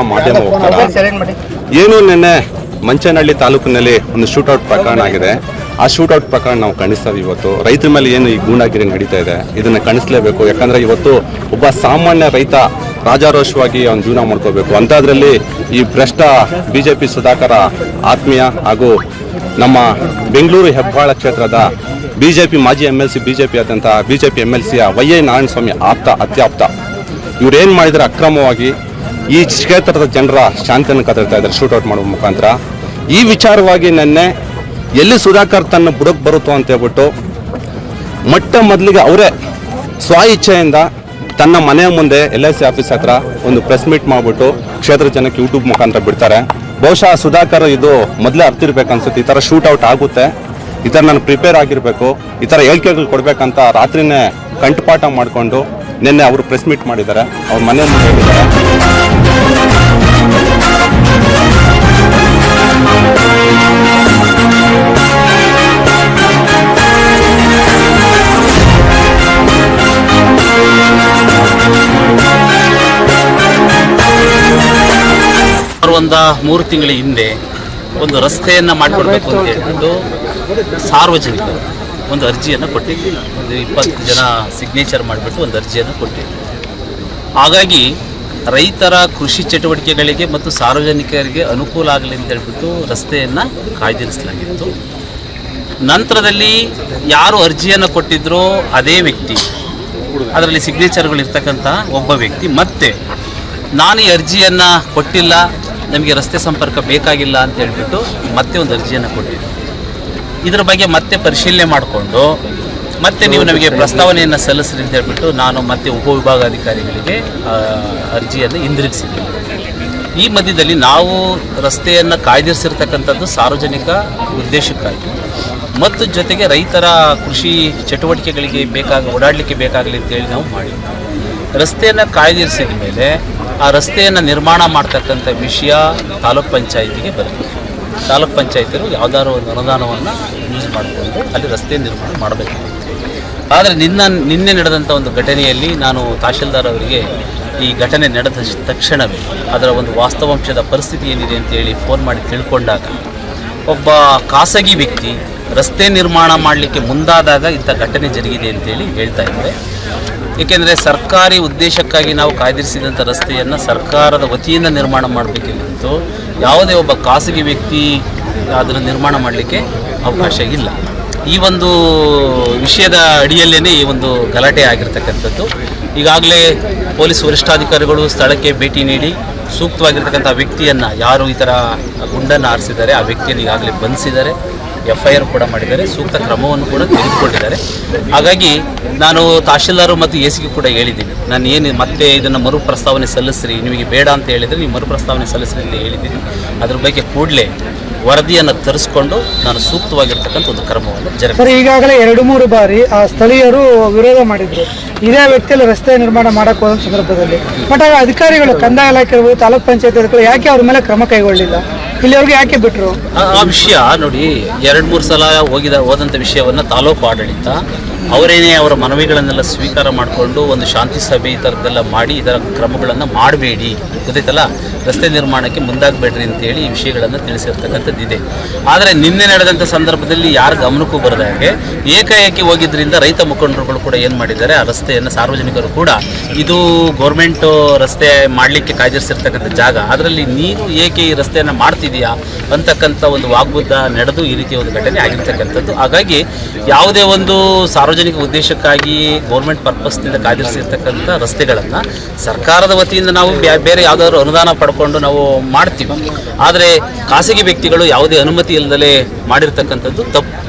ಮಾಧ್ಯಮ ಏನು ನಿನ್ನೆ ಮಂಚನಹಳ್ಳಿ ತಾಲೂಕಿನಲ್ಲಿ ಒಂದು ಶೂಟೌಟ್ ಪ್ರಕರಣ ಆಗಿದೆ. ಆ ಶೂಟೌಟ್ ಪ್ರಕರಣ ನಾವು ಖಂಡಿಸ್ತೀವಿ ಇವತ್ತು. ರೈತರ ಮೇಲೆ ಏನು ಈ ಗೂಂಡಾಗಿರಿ ನಡೀತಾ ಇದೆ? ಇದನ್ನ ಖಂಡಿಸಲೇಬೇಕು. ಯಾಕಂದ್ರೆ ಇವತ್ತು ಒಬ್ಬ ಸಾಮಾನ್ಯ ರೈತ ರಾಜಾರೋಷವಾಗಿ ಅವನು ಜೀವನ ಮಾಡ್ಕೋಬೇಕು. ಅಂಥದ್ರಲ್ಲಿ ಈ ಭ್ರಷ್ಟ ಬಿಜೆಪಿ ಸುಧಾಕರ ಆತ್ಮೀಯ ಹಾಗೂ ನಮ್ಮ ಬೆಂಗಳೂರು ಹೆಬ್ಬಾಳ ಕ್ಷೇತ್ರದ ಬಿಜೆಪಿ ಮಾಜಿ ಎಂ ಎಲ್ ಸಿ ಬಿಜೆಪಿ ಆದಂಥ ಬಿಜೆಪಿ ಎಂ ಎಲ್ ಸಿಯ ವೈ ಎ ನಾರಾಯಣಸ್ವಾಮಿ ಆಪ್ತ ಅತ್ಯಾಪ್ತ. ಇವ್ರೇನ್ ಮಾಡಿದ್ರೆ ಅಕ್ರಮವಾಗಿ ಈ ಕ್ಷೇತ್ರದ ಜನರ ಶಾಂತಿಯನ್ನು ಕದರ್ತಾ ಇದ್ದಾರೆ ಶೂಟೌಟ್ ಮಾಡುವ ಮುಖಾಂತರ. ಈ ವಿಚಾರವಾಗಿ ನಿನ್ನೆ ಎಲ್ಲಿ ಸುಧಾಕರ್ ತನ್ನ ಬುಡಕ್ಕೆ ಬರುತ್ತೋ ಅಂತ ಹೇಳ್ಬಿಟ್ಟು ಮೊಟ್ಟ ಮೊದಲಿಗೆ ಅವರೇ ಸ್ವ ಇಚ್ಛೆಯಿಂದ ತನ್ನ ಮನೆಯ ಮುಂದೆ ಎಲ್ ಐ ಸಿ ಆಫೀಸ್ ಹತ್ರ ಒಂದು ಪ್ರೆಸ್ ಮೀಟ್ ಮಾಡಿಬಿಟ್ಟು ಕ್ಷೇತ್ರ ಜನಕ್ಕೆ ಯೂಟ್ಯೂಬ್ ಮುಖಾಂತರ ಬಿಡ್ತಾರೆ. ಬಹುಶಃ ಸುಧಾಕರ್ ಇದು ಮೊದಲೇ ಅರ್ತಿರ್ಬೇಕು ಅನ್ಸುತ್ತೆ ಈ ಥರ ಶೂಟೌಟ್ ಆಗುತ್ತೆ. ಈ ಥರ ನಾನು ಪ್ರಿಪೇರ್ ಆಗಿರಬೇಕು. ಈ ಥರ ಹೇಳಿಕೆಗಳು ಕೊಡಬೇಕಂತ ರಾತ್ರಿನೇ ಕಂಠಪಾಠ ಮಾಡಿಕೊಂಡು ನಿನ್ನೆ ಅವರು ಪ್ರೆಸ್ ಮೀಟ್ ಮಾಡಿದ್ದಾರೆ ಅವ್ರ ಮನೆ ಮುಂದೆ ಹೇಳಿದ್ದಾರೆ ಒಂದು ಮೂರು ತಿಂಗಳ ಹಿಂದೆ ಒಂದು ರಸ್ತೆಯನ್ನು ಮಾಡಿಕೊಡ್ಬೇಕು ಅಂತ ಹೇಳ್ಬಿಟ್ಟು ಸಾರ್ವಜನಿಕರು ಒಂದು ಅರ್ಜಿಯನ್ನು ಕೊಟ್ಟಿದ್ವಿ. ಒಂದು ಇಪ್ಪತ್ತು ಜನ ಸಿಗ್ನೇಚರ್ ಮಾಡಿಬಿಟ್ಟು ಒಂದು ಅರ್ಜಿಯನ್ನು ಕೊಟ್ಟಿದ್ವಿ. ಹಾಗಾಗಿ ರೈತರ ಕೃಷಿ ಚಟುವಟಿಕೆಗಳಿಗೆ ಮತ್ತು ಸಾರ್ವಜನಿಕರಿಗೆ ಅನುಕೂಲ ಆಗಲಿ ಅಂತ ಹೇಳ್ಬಿಟ್ಟು ರಸ್ತೆಯನ್ನು ಕಾಯ್ದಿರಿಸಲಾಗಿತ್ತು. ನಂತರದಲ್ಲಿ ಯಾರು ಅರ್ಜಿಯನ್ನು ಕೊಟ್ಟಿದ್ರೋ ಅದೇ ವ್ಯಕ್ತಿ, ಅದರಲ್ಲಿ ಸಿಗ್ನೇಚರ್ಗಳು ಇರ್ತಕ್ಕಂಥ ಒಬ್ಬ ವ್ಯಕ್ತಿ. ಮತ್ತೆ ನಾನು ಈ ಅರ್ಜಿಯನ್ನು ಕೊಟ್ಟಿಲ್ಲ, ನಮಗೆ ರಸ್ತೆ ಸಂಪರ್ಕ ಬೇಕಾಗಿಲ್ಲ ಅಂತ ಹೇಳ್ಬಿಟ್ಟು ಮತ್ತೆ ಒಂದು ಅರ್ಜಿಯನ್ನು ಕೊಟ್ಟಿದ್ದೆ ಇದರ ಬಗ್ಗೆ ಮತ್ತೆ ಪರಿಶೀಲನೆ ಮಾಡಿಕೊಂಡು ಮತ್ತೆ ನೀವು ನಮಗೆ ಪ್ರಸ್ತಾವನೆಯನ್ನು ಸಲ್ಲಿಸ್ರಿ ಅಂತ ಹೇಳ್ಬಿಟ್ಟು ನಾನು ಮತ್ತೆ ಉಪವಿಭಾಗಾಧಿಕಾರಿಗಳಿಗೆ ಅರ್ಜಿಯನ್ನು ಹಿಂದಿರುಗಿಸಿದ್ದೀನಿ. ಈ ಮಧ್ಯದಲ್ಲಿ ನಾವು ರಸ್ತೆಯನ್ನು ಕಾಯ್ದಿರಿಸಿರ್ತಕ್ಕಂಥದ್ದು ಸಾರ್ವಜನಿಕ ಉದ್ದೇಶಕ್ಕಾಗಿ ಮತ್ತು ಜೊತೆಗೆ ರೈತರ ಕೃಷಿ ಚಟುವಟಿಕೆಗಳಿಗೆ ಬೇಕಾಗ ಓಡಾಡಲಿಕ್ಕೆ ಬೇಕಾಗಲಿ ಅಂತೇಳಿ ನಾವು ಮಾಡಿದ್ವಿ. ರಸ್ತೆಯನ್ನು ಕಾಯ್ದಿರಿಸಿದ ಮೇಲೆ ಆ ರಸ್ತೆಯನ್ನು ನಿರ್ಮಾಣ ಮಾಡ್ತಕ್ಕಂಥ ವಿಷಯ ತಾಲೂಕ್ ಪಂಚಾಯಿತಿಗೆ ಬರುತ್ತೆ ತಾಲೂಕ್ ಪಂಚಾಯತಿರು ಯಾವ್ದಾದ್ರು ಒಂದು ಅನುದಾನವನ್ನು ಯೂಸ್ ಮಾಡಿಕೊಂಡು ಅಲ್ಲಿ ರಸ್ತೆ ನಿರ್ಮಾಣ ಮಾಡಬೇಕು. ಆದರೆ ನಿನ್ನ, ನಿನ್ನೆ ನಡೆದಂಥ ಒಂದು ಘಟನೆಯಲ್ಲಿ ನಾನು ತಹಶೀಲ್ದಾರ್ ಅವರಿಗೆ ಈ ಘಟನೆ ನಡೆದ ತಕ್ಷಣವೇ ಅದರ ಒಂದು ವಾಸ್ತವಾಂಶದ ಪರಿಸ್ಥಿತಿ ಏನಿದೆ ಅಂತೇಳಿ ಫೋನ್ ಮಾಡಿ ತಿಳ್ಕೊಂಡಾಗ ಒಬ್ಬ ಖಾಸಗಿ ವ್ಯಕ್ತಿ ರಸ್ತೆ ನಿರ್ಮಾಣ ಮಾಡಲಿಕ್ಕೆ ಮುಂದಾದಾಗ ಇಂಥ ಘಟನೆ ಜರುಗಿದೆ ಅಂತೇಳಿ ಹೇಳ್ತಾ ಇದ್ದಾರೆ. ಏಕೆಂದರೆ ಸರ್ಕಾರಿ ಉದ್ದೇಶಕ್ಕಾಗಿ ನಾವು ಕಾಯ್ದಿರಿಸಿದಂಥ ರಸ್ತೆಯನ್ನು ಸರ್ಕಾರದ ವತಿಯಿಂದ ನಿರ್ಮಾಣ ಮಾಡಬೇಕಿತ್ತು. ಯಾವುದೇ ಒಬ್ಬ ಖಾಸಗಿ ವ್ಯಕ್ತಿ ಅದನ್ನು ನಿರ್ಮಾಣ ಮಾಡಲಿಕ್ಕೆ ಅವಕಾಶ ಇಲ್ಲ. ಈ ಒಂದು ವಿಷಯದ ಅಡಿಯಲ್ಲೇ ಈ ಒಂದು ಗಲಾಟೆ ಆಗಿರ್ತಕ್ಕಂಥದ್ದು. ಈಗಾಗಲೇ ಪೊಲೀಸ್ ವರಿಷ್ಠಾಧಿಕಾರಿಗಳು ಸ್ಥಳಕ್ಕೆ ಭೇಟಿ ನೀಡಿ ಸೂಕ್ತವಾಗಿರ್ತಕ್ಕಂಥ ವ್ಯಕ್ತಿಯನ್ನು ಯಾರು ಈ ಥರ ಗುಂಡನ್ನು ಆರಿಸಿದ್ದಾರೆ, ಆ ವ್ಯಕ್ತಿಯನ್ನು ಈಗಾಗಲೇ ಬಂಧಿಸಿದ್ದಾರೆ. ಎಫ್ ಐ ಆರ್ ಕೂಡ ಮಾಡಿದ್ದಾರೆ ಸೂಕ್ತ ಕ್ರಮವನ್ನು ಕೂಡ ತೆಗೆದುಕೊಂಡಿದ್ದಾರೆ. ಹಾಗಾಗಿ ನಾನು ತಹಶೀಲ್ದಾರು ಮತ್ತು ಎ ಸಿಗೆ ಕೂಡ ಹೇಳಿದ್ದೀನಿ. ನಾನು ಏನು ಮತ್ತೆ ಇದನ್ನು ಮರು ಪ್ರಸ್ತಾವನೆ ಸಲ್ಲಿಸ್ರಿ ನಿಮಗೆ ಬೇಡ ಅಂತ ಹೇಳಿದರೆ ನೀವು ಮರು ಪ್ರಸ್ತಾವನೆ ಸಲ್ಲಿಸ್ರಿ ಅಂತ ಹೇಳಿದ್ದೀನಿ. ಅದ್ರ ಬಗ್ಗೆ ಕೂಡಲೇ ವರದಿಯನ್ನು ತರಿಸ್ಕೊಂಡು ನಾನು ಸೂಕ್ತವಾಗಿರ್ತಕ್ಕಂಥ ಒಂದು ಕ್ರಮವನ್ನು ಜರುಗಿಸಿ ಸರ್ ಈಗಾಗಲೇ ಎರಡು ಮೂರು ಬಾರಿ ಆ ಸ್ಥಳೀಯರು ವಿರೋಧ ಮಾಡಿದ್ರು. ಇದೇ ವ್ಯಕ್ತಿಯಲ್ಲಿ ರಸ್ತೆ ನಿರ್ಮಾಣ ಮಾಡಕ್ಕೆ ಹೋದ ಸಂದರ್ಭದಲ್ಲಿ. ಬಟ್ ಆಗ ಅಧಿಕಾರಿಗಳು ಕಂದಾಯ ಇಲಾಖೆ ಇರ್ಬೋದು ತಾಲೂಕ್ ಪಂಚಾಯತ್ ಯಾಕೆ ಅವ್ರ ಮೇಲೆ ಕ್ರಮ ಕೈಗೊಳ್ಳಿಲ್ಲ? ಇಲ್ಲಿವರೆಗೂ ಯಾಕೆ ಬಿಟ್ಟರು ಆ ಆ ವಿಷಯ ನೋಡಿ ಎರಡು ಮೂರು ಸಲ ಹೋಗಿದ ಹೋದಂಥ ವಿಷಯವನ್ನು ತಾಲೂಕು ಆಡಳಿತ ಅವರೇನೇ ಅವರ ಮನವಿಗಳನ್ನೆಲ್ಲ ಸ್ವೀಕಾರ ಮಾಡಿಕೊಂಡು ಒಂದು ಶಾಂತಿ ಸಭೆ ಈ ಥರದ್ದೆಲ್ಲ ಮಾಡಿ ಇದರ ಕ್ರಮಗಳನ್ನು ಮಾಡಬೇಡಿ. ಗೊತ್ತಾಯ್ತಲ್ಲ? ರಸ್ತೆ ನಿರ್ಮಾಣಕ್ಕೆ ಮುಂದಾಗಬೇಡ್ರಿ ಅಂತೇಳಿ ಈ ವಿಷಯಗಳನ್ನು ತಿಳಿಸಿರ್ತಕ್ಕಂಥದ್ದಿದೆ. ಆದರೆ ನಿನ್ನೆ ನಡೆದಂಥ ಸಂದರ್ಭದಲ್ಲಿ ಯಾರ ಗಮನಕ್ಕೂ ಬರದ ಹಾಗೆ ಏಕಾಏಕಿ ಹೋಗಿದ್ದರಿಂದ ರೈತ ಮುಖಂಡರುಗಳು ಕೂಡ ಏನು ಮಾಡಿದ್ದಾರೆ? ಆ ರಸ್ತೆಯನ್ನು ಸಾರ್ವಜನಿಕರು ಕೂಡ ಇದು ಗೌರ್ಮೆಂಟು ರಸ್ತೆ ಮಾಡಲಿಕ್ಕೆ ಕಾಯ್ದಿರಿಸಿರ್ತಕ್ಕಂಥ ಜಾಗ. ಅದರಲ್ಲಿ ನೀನು ಏಕೆ ಈ ರಸ್ತೆಯನ್ನು ಮಾಡ್ತಿದೆಯಾ ಅಂತಕ್ಕಂಥ ಒಂದು ವಾಗ್ಬುದ್ಧ ನಡೆದು ಈ ರೀತಿಯ ಒಂದು ಘಟನೆ ಆಗಿರ್ತಕ್ಕಂಥದ್ದು. ಹಾಗಾಗಿ ಯಾವುದೇ ಒಂದು ಸಾರ್ವಜನಿಕ ಉದ್ದೇಶಕ್ಕಾಗಿ ಗೌರ್ಮೆಂಟ್ ಪರ್ಪಸ್ನಿಂದ ಕಾಯ್ದಿರಿಸಿರ್ತಕ್ಕಂಥ ರಸ್ತೆಗಳನ್ನು ಸರ್ಕಾರದ ವತಿಯಿಂದ ನಾವು ಬೇರೆ ಯಾವುದಾದ್ರು ಅನುದಾನ ಪಡ್ಕೊಂಡು ನಾವು ಮಾಡ್ತೀವಿ. ಆದರೆ ಖಾಸಗಿ ವ್ಯಕ್ತಿಗಳು ಯಾವುದೇ ಅನುಮತಿ ಇಲ್ಲದಲೇ ಮಾಡಿರ್ತಕ್ಕಂಥದ್ದು ತಪ್ಪು.